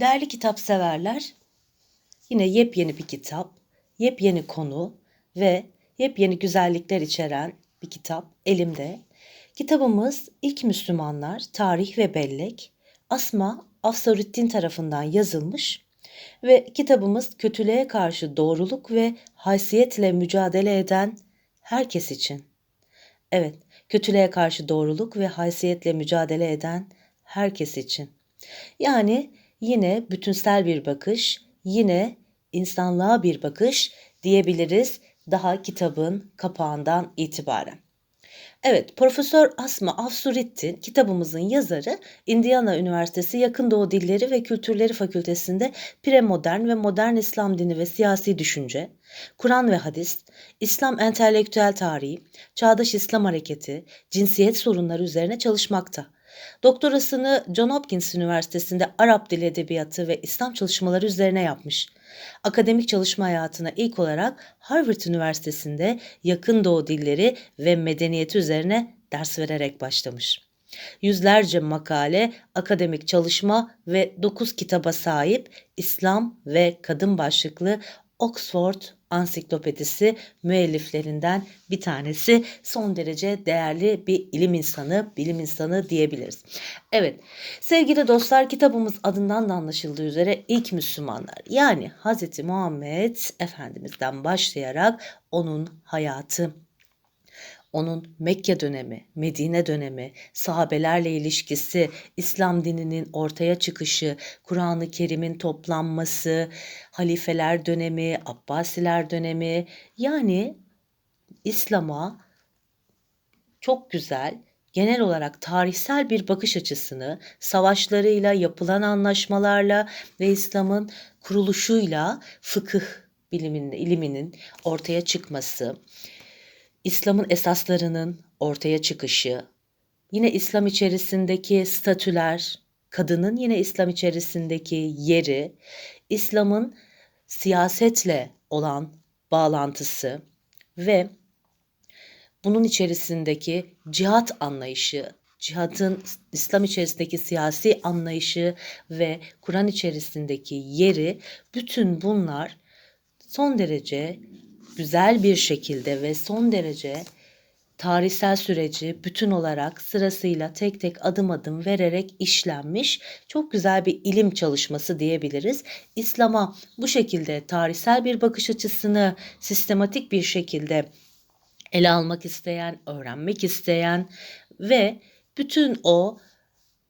Değerli kitap severler, yine yepyeni bir kitap, yepyeni konu ve yepyeni güzellikler içeren bir kitap elimde. Kitabımız İlk Müslümanlar, Tarih ve Bellek, Asma Afsaruddin tarafından yazılmış ve kitabımız kötülüğe karşı doğruluk ve haysiyetle mücadele eden herkes için. Evet, kötülüğe karşı doğruluk ve haysiyetle mücadele eden herkes için. Yani yine bütünsel bir bakış, yine insanlığa bir bakış diyebiliriz daha kitabın kapağından itibaren. Evet, Profesör Asma Afsurittin kitabımızın yazarı Indiana Üniversitesi Yakın Doğu Dilleri ve Kültürleri Fakültesinde premodern ve modern İslam dini ve siyasi düşünce, Kur'an ve hadis, İslam entelektüel tarihi, çağdaş İslam hareketi, cinsiyet sorunları üzerine çalışmakta. Doktorasını John Hopkins Üniversitesi'nde Arap Dili Edebiyatı ve İslam çalışmaları üzerine yapmış. Akademik çalışma hayatına ilk olarak Harvard Üniversitesi'nde yakın doğu dilleri ve medeniyeti üzerine ders vererek başlamış. Yüzlerce makale, akademik çalışma ve 9 kitaba sahip İslam ve Kadın başlıklı Oxford Ansiklopedisi müelliflerinden bir tanesi. Son derece değerli bir ilim insanı, bilim insanı diyebiliriz. Evet, sevgili dostlar kitabımız adından da anlaşıldığı üzere ilk Müslümanlar yani Hz. Muhammed Efendimiz'den başlayarak onun hayatı, onun Mekke dönemi, Medine dönemi, sahabelerle ilişkisi, İslam dininin ortaya çıkışı, Kur'an-ı Kerim'in toplanması, halifeler dönemi, Abbasiler dönemi yani İslam'a çok güzel, genel olarak tarihsel bir bakış açısını savaşlarıyla, yapılan anlaşmalarla ve İslam'ın kuruluşuyla fıkıh biliminin, iliminin ortaya çıkması, İslam'ın esaslarının ortaya çıkışı, yine İslam içerisindeki statüler, kadının yine İslam içerisindeki yeri, İslam'ın siyasetle olan bağlantısı ve bunun içerisindeki cihat anlayışı, cihatın İslam içerisindeki siyasi anlayışı ve Kur'an içerisindeki yeri bütün bunlar son derece güzel bir şekilde ve son derece tarihsel süreci bütün olarak sırasıyla tek tek adım adım vererek işlenmiş çok güzel bir ilim çalışması diyebiliriz. İslam'a bu şekilde tarihsel bir bakış açısını sistematik bir şekilde ele almak isteyen, öğrenmek isteyen ve bütün o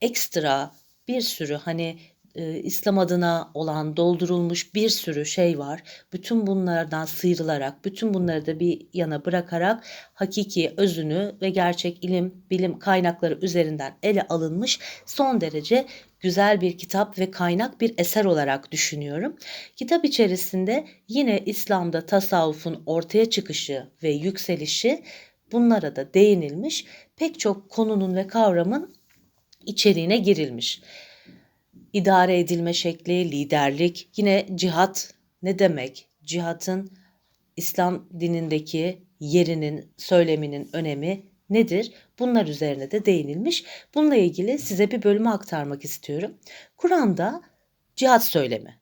ekstra bir sürü hani e, İslam adına olan doldurulmuş bir sürü şey var. Bütün bunlardan sıyrılarak, bütün bunları da bir yana bırakarak hakiki özünü ve gerçek ilim, bilim kaynakları üzerinden ele alınmış son derece güzel bir kitap ve kaynak bir eser olarak düşünüyorum. Kitap içerisinde yine İslam'da tasavvufun ortaya çıkışı ve yükselişi bunlara da değinilmiş. Pek çok konunun ve kavramın içeriğine girilmiş idare edilme şekli, liderlik, yine cihat ne demek? Cihatın İslam dinindeki yerinin, söyleminin önemi nedir? Bunlar üzerine de değinilmiş. Bununla ilgili size bir bölümü aktarmak istiyorum. Kur'an'da cihat söylemi.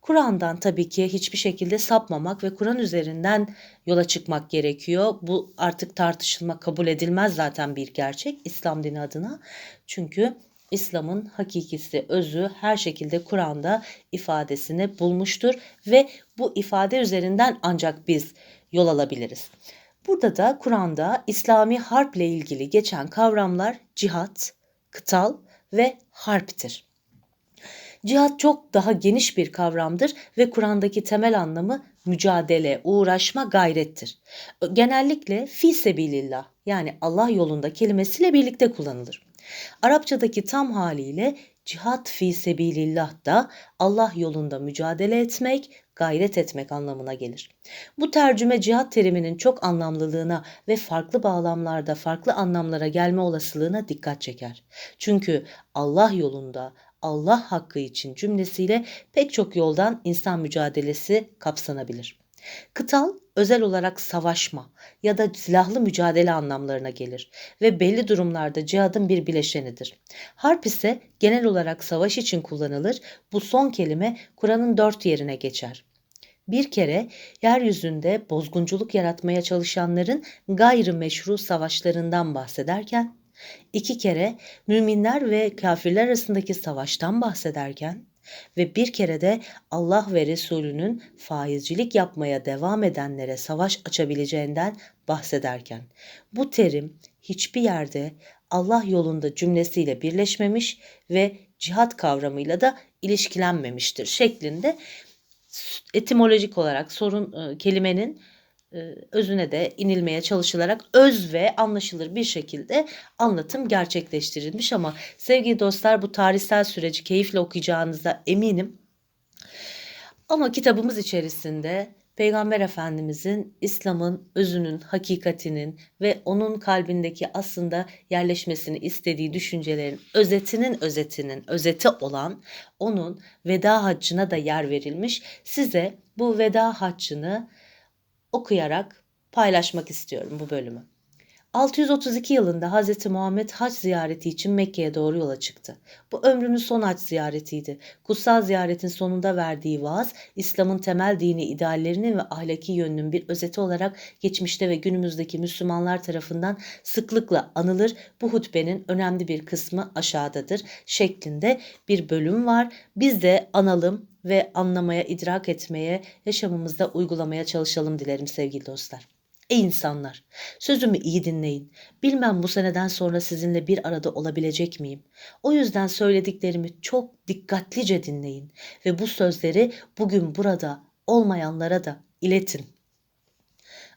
Kur'an'dan tabii ki hiçbir şekilde sapmamak ve Kur'an üzerinden yola çıkmak gerekiyor. Bu artık tartışılma kabul edilmez zaten bir gerçek İslam dini adına. Çünkü İslam'ın hakikisi, özü her şekilde Kur'an'da ifadesini bulmuştur ve bu ifade üzerinden ancak biz yol alabiliriz. Burada da Kur'an'da İslami harp ile ilgili geçen kavramlar cihat, kıtal ve harptir. Cihat çok daha geniş bir kavramdır ve Kur'an'daki temel anlamı mücadele, uğraşma, gayrettir. Genellikle fi sebilillah yani Allah yolunda kelimesiyle birlikte kullanılır. Arapçadaki tam haliyle cihat fi sebilillah da Allah yolunda mücadele etmek, gayret etmek anlamına gelir. Bu tercüme cihat teriminin çok anlamlılığına ve farklı bağlamlarda farklı anlamlara gelme olasılığına dikkat çeker. Çünkü Allah yolunda, Allah hakkı için cümlesiyle pek çok yoldan insan mücadelesi kapsanabilir. Kıtal özel olarak savaşma ya da silahlı mücadele anlamlarına gelir ve belli durumlarda cihadın bir bileşenidir. Harp ise genel olarak savaş için kullanılır. Bu son kelime Kur'an'ın dört yerine geçer. Bir kere yeryüzünde bozgunculuk yaratmaya çalışanların gayrimeşru savaşlarından bahsederken, iki kere müminler ve kafirler arasındaki savaştan bahsederken ve bir kere de Allah ve Resulünün faizcilik yapmaya devam edenlere savaş açabileceğinden bahsederken bu terim hiçbir yerde Allah yolunda cümlesiyle birleşmemiş ve cihat kavramıyla da ilişkilenmemiştir şeklinde etimolojik olarak sorun e, kelimenin özüne de inilmeye çalışılarak öz ve anlaşılır bir şekilde anlatım gerçekleştirilmiş ama sevgili dostlar bu tarihsel süreci keyifle okuyacağınıza eminim. Ama kitabımız içerisinde Peygamber Efendimizin İslam'ın özünün, hakikatinin ve onun kalbindeki aslında yerleşmesini istediği düşüncelerin özetinin özetinin özeti olan onun veda haccına da yer verilmiş. Size bu veda haccını okuyarak paylaşmak istiyorum bu bölümü. 632 yılında Hz. Muhammed hac ziyareti için Mekke'ye doğru yola çıktı. Bu ömrünün son hac ziyaretiydi. Kutsal ziyaretin sonunda verdiği vaaz, İslam'ın temel dini ideallerinin ve ahlaki yönünün bir özeti olarak geçmişte ve günümüzdeki Müslümanlar tarafından sıklıkla anılır. Bu hutbenin önemli bir kısmı aşağıdadır şeklinde bir bölüm var. Biz de analım ve anlamaya, idrak etmeye, yaşamımızda uygulamaya çalışalım dilerim sevgili dostlar. Ey insanlar, sözümü iyi dinleyin. Bilmem bu seneden sonra sizinle bir arada olabilecek miyim? O yüzden söylediklerimi çok dikkatlice dinleyin ve bu sözleri bugün burada olmayanlara da iletin.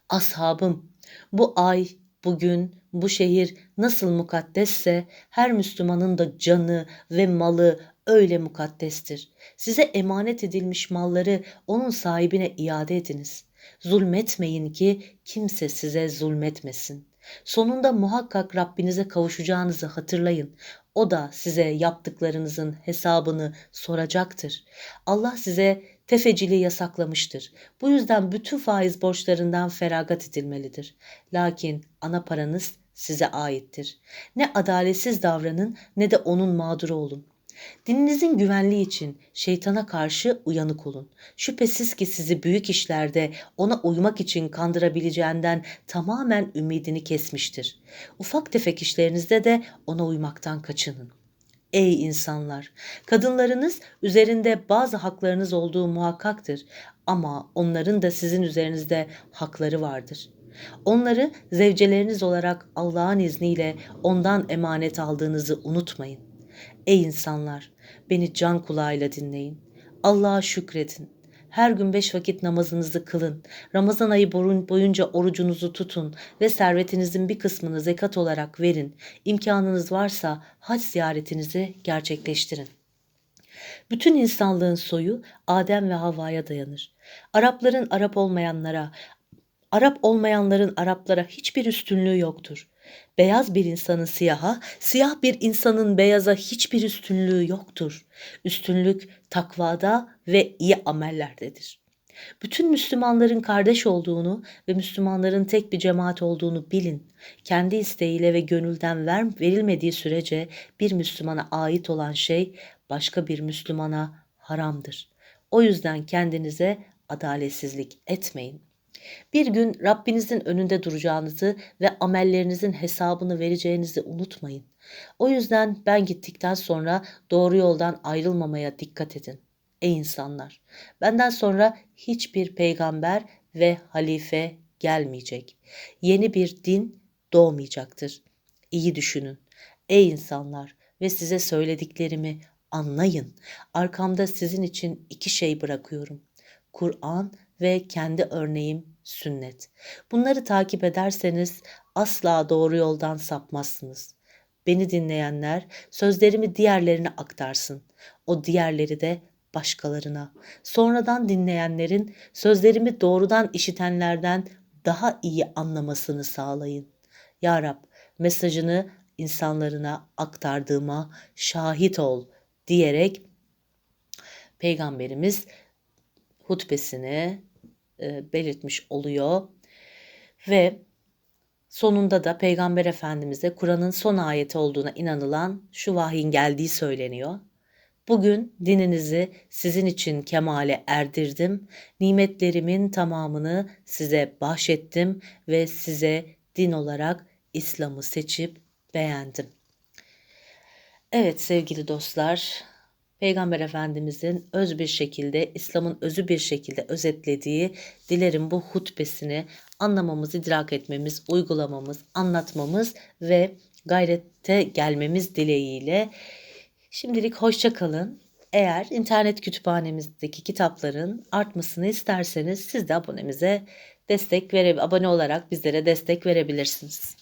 Ashabım, bu ay, bugün, bu şehir nasıl mukaddesse her Müslümanın da canı ve malı öyle mukaddestir. Size emanet edilmiş malları onun sahibine iade ediniz.'' Zulmetmeyin ki kimse size zulmetmesin. Sonunda muhakkak Rabbinize kavuşacağınızı hatırlayın. O da size yaptıklarınızın hesabını soracaktır. Allah size tefeciliği yasaklamıştır. Bu yüzden bütün faiz borçlarından feragat edilmelidir. Lakin ana paranız size aittir. Ne adaletsiz davranın ne de onun mağduru olun. Dininizin güvenliği için şeytana karşı uyanık olun. Şüphesiz ki sizi büyük işlerde ona uymak için kandırabileceğinden tamamen ümidini kesmiştir. Ufak tefek işlerinizde de ona uymaktan kaçının. Ey insanlar! Kadınlarınız üzerinde bazı haklarınız olduğu muhakkaktır ama onların da sizin üzerinizde hakları vardır. Onları zevceleriniz olarak Allah'ın izniyle ondan emanet aldığınızı unutmayın. Ey insanlar, beni can kulağıyla dinleyin. Allah'a şükredin. Her gün beş vakit namazınızı kılın. Ramazan ayı boyunca orucunuzu tutun ve servetinizin bir kısmını zekat olarak verin. İmkanınız varsa hac ziyaretinizi gerçekleştirin. Bütün insanlığın soyu Adem ve Havva'ya dayanır. Arapların Arap olmayanlara, Arap olmayanların Araplara hiçbir üstünlüğü yoktur. Beyaz bir insanın siyaha, siyah bir insanın beyaza hiçbir üstünlüğü yoktur. Üstünlük takvada ve iyi amellerdedir. Bütün Müslümanların kardeş olduğunu ve Müslümanların tek bir cemaat olduğunu bilin. Kendi isteğiyle ve gönülden ver, verilmediği sürece bir Müslümana ait olan şey başka bir Müslümana haramdır. O yüzden kendinize adaletsizlik etmeyin. Bir gün Rabbinizin önünde duracağınızı ve amellerinizin hesabını vereceğinizi unutmayın. O yüzden ben gittikten sonra doğru yoldan ayrılmamaya dikkat edin. Ey insanlar! Benden sonra hiçbir peygamber ve halife gelmeyecek. Yeni bir din doğmayacaktır. İyi düşünün. Ey insanlar ve size söylediklerimi anlayın. Arkamda sizin için iki şey bırakıyorum. Kur'an ve kendi örneğim sünnet. Bunları takip ederseniz asla doğru yoldan sapmazsınız. Beni dinleyenler sözlerimi diğerlerine aktarsın. O diğerleri de başkalarına. Sonradan dinleyenlerin sözlerimi doğrudan işitenlerden daha iyi anlamasını sağlayın. Ya Rab mesajını insanlarına aktardığıma şahit ol diyerek Peygamberimiz hutbesini e, belirtmiş oluyor. Ve sonunda da Peygamber Efendimiz'e Kur'an'ın son ayeti olduğuna inanılan şu vahyin geldiği söyleniyor. Bugün dininizi sizin için kemale erdirdim. Nimetlerimin tamamını size bahşettim ve size din olarak İslam'ı seçip beğendim. Evet sevgili dostlar, Peygamber Efendimizin öz bir şekilde, İslam'ın özü bir şekilde özetlediği dilerim bu hutbesini anlamamız, idrak etmemiz, uygulamamız, anlatmamız ve gayrette gelmemiz dileğiyle şimdilik hoşça kalın. Eğer internet kütüphanemizdeki kitapların artmasını isterseniz siz de abonemize destek vere abone olarak bizlere destek verebilirsiniz.